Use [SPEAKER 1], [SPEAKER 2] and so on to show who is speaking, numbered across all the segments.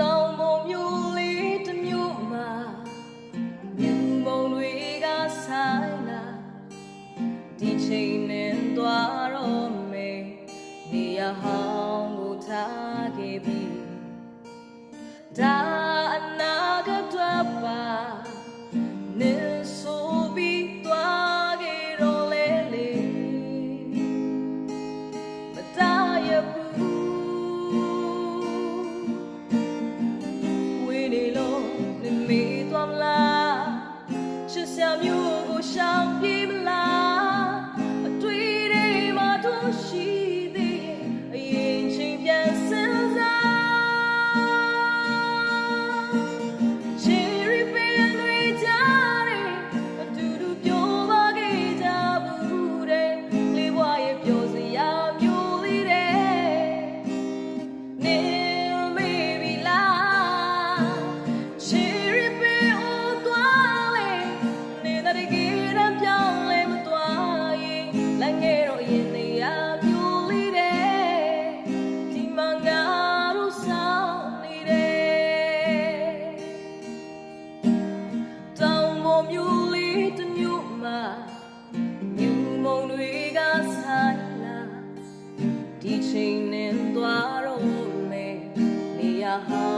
[SPEAKER 1] တောင်ပုံမျိုးလေးတစ်မျိုးမှာမြူမုံတွေကဆိုင်လာဒီချိန်နဲ့သွားတော့မယ်နေရာဟောင်းကိုထားခဲ့ပြီဒါ 啦就像牛股上一 လက်ငယ်တော့ရင်နေရပြိုလေးတယ်ဒီမှာငါတို့ဆောင်နေတယ်တောင်ပေါ်မြို့လေးတစ်မြို့မှာညမုံတွေကဆိုင်လာဒီချိန်နဲ့သွားတော့လေနေရဟာ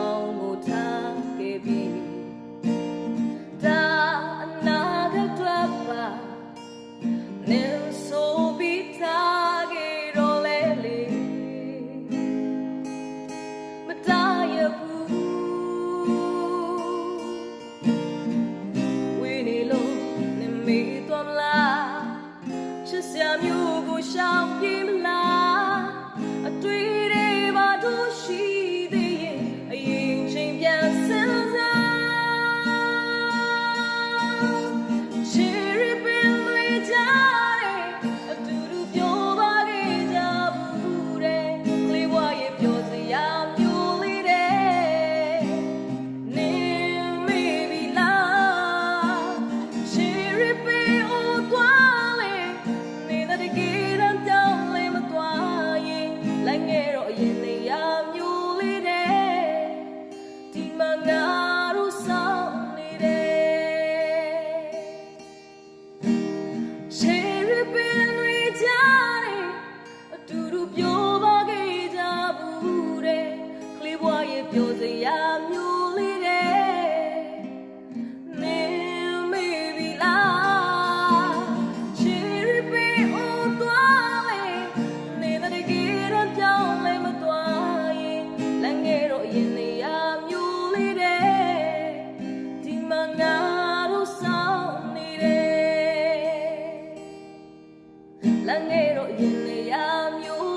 [SPEAKER 1] di mana လငယ်တော့ရင်လျာမျိုး